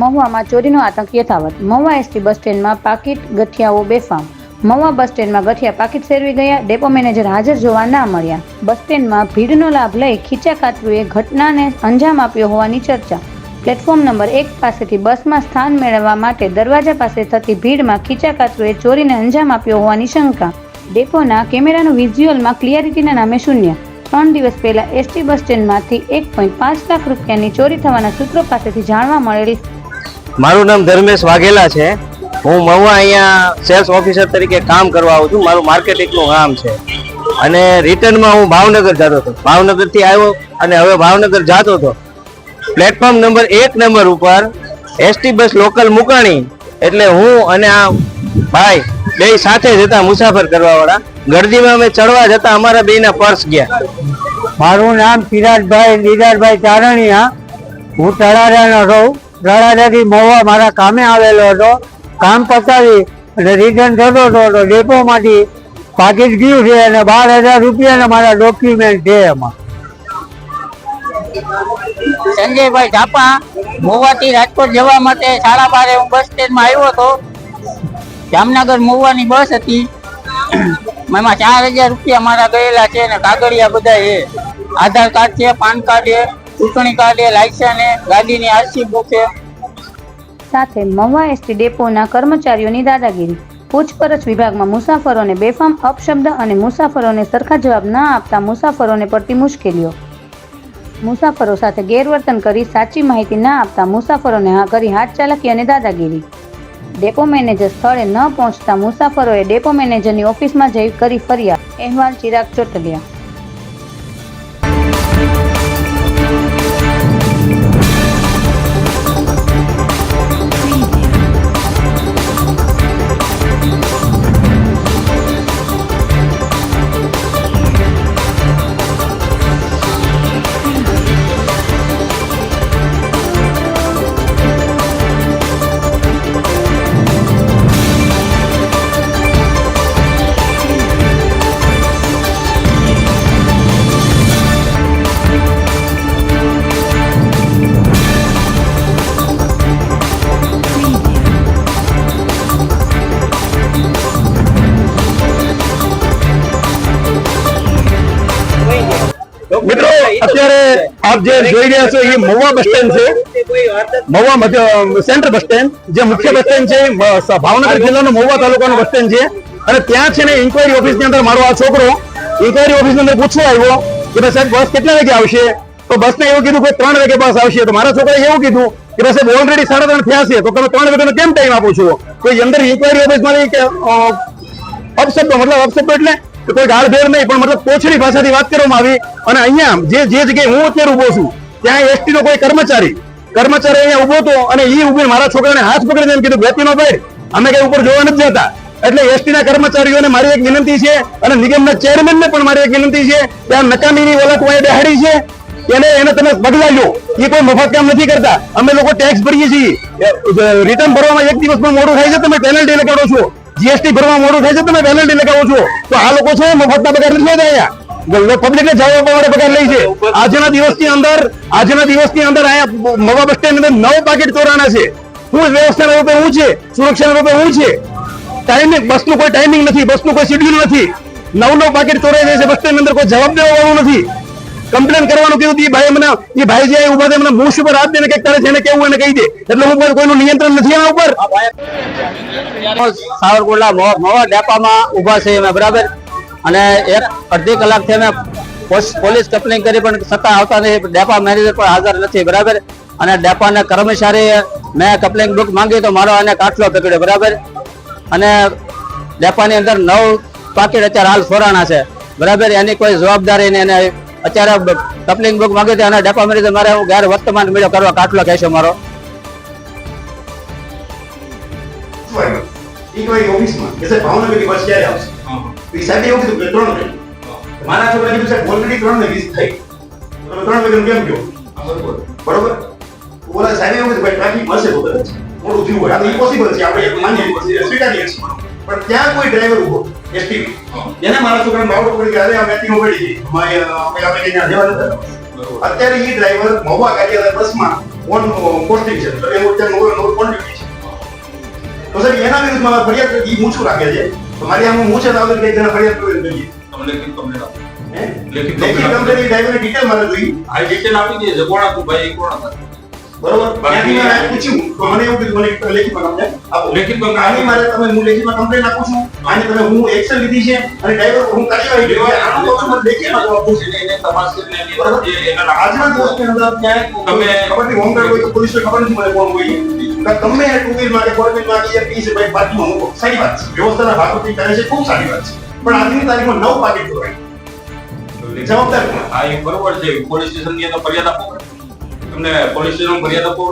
મહુવામાં ચોરીનો આતંક યથાવત. મહુવા એસટી બસ સ્ટેન્ડમાં પાકીટ ગઠિયાઓ બેફામ. મહુવા બસ સ્ટેન્ડમાં ગઠિયા પાકીટ ફેરવી ગયા, ડેપો મેનેજર હાજર જોવા ના મળ્યા. બસ સ્ટેન્ડમાં ભીડનો લાભ લઈ ખીચા કાતરુએ ઘટનાને અંજામ આપ્યો હોવાની ચર્ચા. પ્લેટફોર્મ નંબર એક પાસેથી બસમાં સ્થાન મેળવવા માટે દરવાજા પાસે થતી ભીડમાં ખીચા કાતરુએ ચોરીને અંજામ આપ્યો હોવાની શંકા. ડેપોના કેમેરાનું વિઝ્યુઅલમાં ક્લિયરિટીના નામે શૂન્ય. ત્રણ દિવસ પહેલા એસટી બસ સ્ટેન્ડમાંથી એક પોઈન્ટ પાંચ લાખ રૂપિયાની ચોરી થવાના સૂત્રો પાસેથી જાણવા મળેલી મારું નામ ધર્મેશ વાઘેલા છે. હું મહુવા અહીંયા સેલ્સ ઓફિસર તરીકે કામ કરવા આવું છું. મારું માર્કેટિંગનું કામ છે. અને રિટર્નમાં હું ભાવનગર જતો હતો. ભાવનગરથી આવ્યો અને હવે ભાવનગર જતો હતો. પ્લેટફોર્મ નંબર એક નંબર ઉપર એસટી બસ લોકલ મુકાણી એટલે હું અને આ ભાઈ બે સાથે જતા મુસાફર કરવાવાળા. ગરદીમાં અમે ચડવા જતા અમારા બેના પર્સ ગયા. મારું નામ ચિરાગભાઈ લીલાભાઈ ચારણિયા. હું તળાજાનો રહું. તળાજાથી મોવા મારા કામે આવેલો હતો. કામ પતાવી અને રિટર્ન થતો હતો તો ડેપોમાંથી પાકીટ ગયું છે અને બાર હજાર રૂપિયાના મારા ડોક્યુમેન્ટ છે એમાં. સંજયભાઈ ઝાપા, મોવાથી રાજકોટ જવા માટે સાડા બારે હું બસ સ્ટેન્ડમાં આવ્યો હતો. જામનગર મોવાની બસ હતી. એમાં ચાર હજાર રૂપિયા મારા ગયેલા છે અને કાગળિયા બધા છે. આધાર કાર્ડ છે, પાન કાર્ડ છે. ચૂંટણી કાર્ડે લાયસન્સ ગાડીની આરસી બુકે સાથે મવા એસટી ડેપોના કર્મચારીઓની દાદાગીરી. પૂછપરછ વિભાગમાં મુસાફરોને બેફામ અપશબ્દ અને મુસાફરોને સરખા જવાબ ન આપતા મુસાફરોને પડતી મુશ્કેલીઓ. મુસાફરો સાથે ગેરવર્તન કરી સાચી માહિતી ના આપતા મુસાફરોને હા કરી હાથ ચાલાકી અને દાદાગીરી. ડેપો મેનેજર સ્થળે ન પહોંચતા મુસાફરોએ ડેપો મેનેજરની ઓફિસમાં જઈ કરી ફરિયાદ. અહેવાલ ચિરાગ ચોટલિયા. અત્યારે આપ જે જોઈ રહ્યા છો એ મહુવા બસ સ્ટેન્ડ છે. Mahuva central center bus stand જે મુખ્ય બસ સ્ટેન્ડ છે ભાવનગર જિલ્લાનો મહુવા તાલુકાનો બસ સ્ટેન્ડ છે. અને ત્યાં છે ને ઇન્કવાયરી ઓફિસની અંદર મારો આ છોકરો ઇન્કવાયરી ઓફિસની અંદર પૂછવા આવ્યો કે સાહેબ બસ કેટલા વાગે આવશે? તો બસ ને એવું કીધું કે ત્રણ વાગે બસ આવશે. તો મારા છોકરાએ એવું કીધું કે સાહેબ ઓલરેડી સાડા ત્રણ થયા છે. તો તમે ત્રણ વાગ્યાનો કેમ ટાઈમ આપો છો? તો અંદર ઇન્કવાયરી ઓફિસમાંથી કે અ, અપશબ્દો મતલબ અપશબ્દો એટલે કે કોઈ ગાળ ભેર નહીં, પણ મતલબ પોછડી ભાષાથી વાત કરવામાં આવી અને અહીંયા જે જે જગ્યાએ હું અત્યારે ઊભો છું, ત્યાં એસટી નો કોઈ કર્મચારી કર્મચારી અહીંયા ઊભો હતો અને એ ઊભી મારા છોકરાને હાથ પકડીને એમ કીધું બેતીનો ભાઈ, અમે કઈ ઉપર જોવા નથી જતા. એટલે એસટી ના કર્મચારીઓને મારી એક વિનંતી છે અને નિગમના ચેરમેન ને પણ મારી એક વિનંતી છે કે આ નકામીની ઓળખ વાય બેહાડી છે. એને એને તમે બદલા લો. એ કોઈ મફત કામ નથી કરતા. અમે લોકો ટેક્સ ભરીએ છીએ. રિટર્ન ભરવામાં એક દિવસ પણ મોડું થાય છે. તમે પેનલ્ટી લગાડો છો. જીએસટી ભરવા મોડું થાય છે, તમે પેનલ્ટી લગાવો છો. તો આ લોકો છે મફતના પગાર નથી લેતા અહીંયા. પબ્લિક ને જવા માટે પગાર લઈ છે. આજના દિવસની અંદર, આજના દિવસની અંદર અહીંયા મવા બસ સ્ટેન્ડ અંદર નવ પાકેટ ચોરાના છે. શું વ્યવસ્થાના રૂપે હું છે, સુરક્ષાના રૂપે હું છે. ટાઈમિંગ બસનું કોઈ ટાઈમિંગ નથી, બસનું કોઈ શેડ્યુલ નથી. નવ નવ પાકેટ ચોરાઈ જાય છે, બસ સ્ટેન્ડ અંદર કોઈ જવાબ દેવા વાળું નથી. કમ્પ્લેન કરવાનું કહ્યું એ ભાઈ મને એ ભાઈ જે ઊભા થાય મને મુશ ઉપર હાથ દે ને કંઈક તારે જેને કેવું એને કહી દે. એટલે હું કોઈ- કોઈનું નિયંત્રણ નથી એના ઉપર. સાવરકુંડલા મહુવા ડેપામાં ઊભા છે અમે બરાબર? અને એક અડધી કલાકથી અમે પોલીસ કમ્પ્લેન કરી, પણ છતાં આવતા નથી. ડેપા મેનેજર પણ હાજર નથી, બરાબર? અને ડેપાના કર્મચારી મેં કમ્પ્લેન બુક માંગી, તો મારો એને કાટલો પકડ્યો, બરાબર? અને ડેપાની અંદર નવ પાકીટ અત્યારે હાલ સોરાણા છે, બરાબર? એની કોઈ જવાબદારી અને અત્યારે કપલિંગ બુક માંગી હતી અને ડેપો મેનેજર મારે હું ગેર વર્તમાન મેળો કરવા કાટલો કહેશો મારો. મારા છોકરા કીધું સાહેબ ઓલરેડી ત્રણ વાગે થઈ. તમે ત્રણ વાગે કેમ કહો? બરોબર. ઓલા સાહેબે એવું કીધું ટ્રાફિક હશે તો કદાચ. મોડું થયું હોય. આ તો ઇમ્પોસિબલ છે. આપણે એક સ્વીકારીએ છીએ. પણ ત્યાં કોઈ ડ્રાઈવર ઊભો એસટી એને મારા છોકરા બાવડો પડી કે અરે આ પડી ગઈ અમે ત્યાં જવા અત્યારે એ ડ્રાઈવર મહુવા કાર્યાલય બસમાં ઓન પોસ્ટિંગ છે. એટલે એનું અત્યારે નવો નવો કોણ ડ્યુટી છે. તો સાહેબ એના વિરુદ્ધમાં મારા ફરિયાદ એ મૂછું રાખે છે. મારી આમ મૂછે લાવે કઈ જણા ફરિયાદ કરી કરીએ તમને કેમ કમ્પ્લેન આપો. હે? લેખિત કંપની ડ્રાઈવરની ડિટેલ મારે જોઈ આ ડિટેલ આપી દે જગોણા ભાઈ કોણ હતા? બરોબર? બાકી- મેં પૂછ્યું. તો મને એવું કીધું મને લેખિતમાં કમ્પ્લેન આપો. લેખિતમાં આની મારે તમે હું લેખિતમાં કમ્પ્લેન આપું છું. આની તમે હું એક્શન લીધી છે અને ડ્રાઈવર હું કાર્યવાહી કરી આનું તો તમે લેખિતમાં જવાબ આપો એને એને તપાસ કરીને બરોબર. આજના દિવસની અંદર ક્યાંય તમે- ખબર નહીં હોમગાર્ડ હોય તો પોલીસને ખબર નથી મને કોણ હોય. કે તમે ટુ કે ફોર પી છે ભાઈ બાજુમાં મૂકો. સારી વાત છે. વ્યવસ્થાના ભાગરૂપે કરે છે ખૂબ સારી વાત છે. પણ આજની તારીખમાં નવ પાકીટ ખોવાય જવાબદાર કોણ? હા એ બરોબર છે પોલીસ સ્ટેશન અંદર ફરિયાદ આપો. તમને પોલીસ સ્ટેશન ફરિયાદ આપો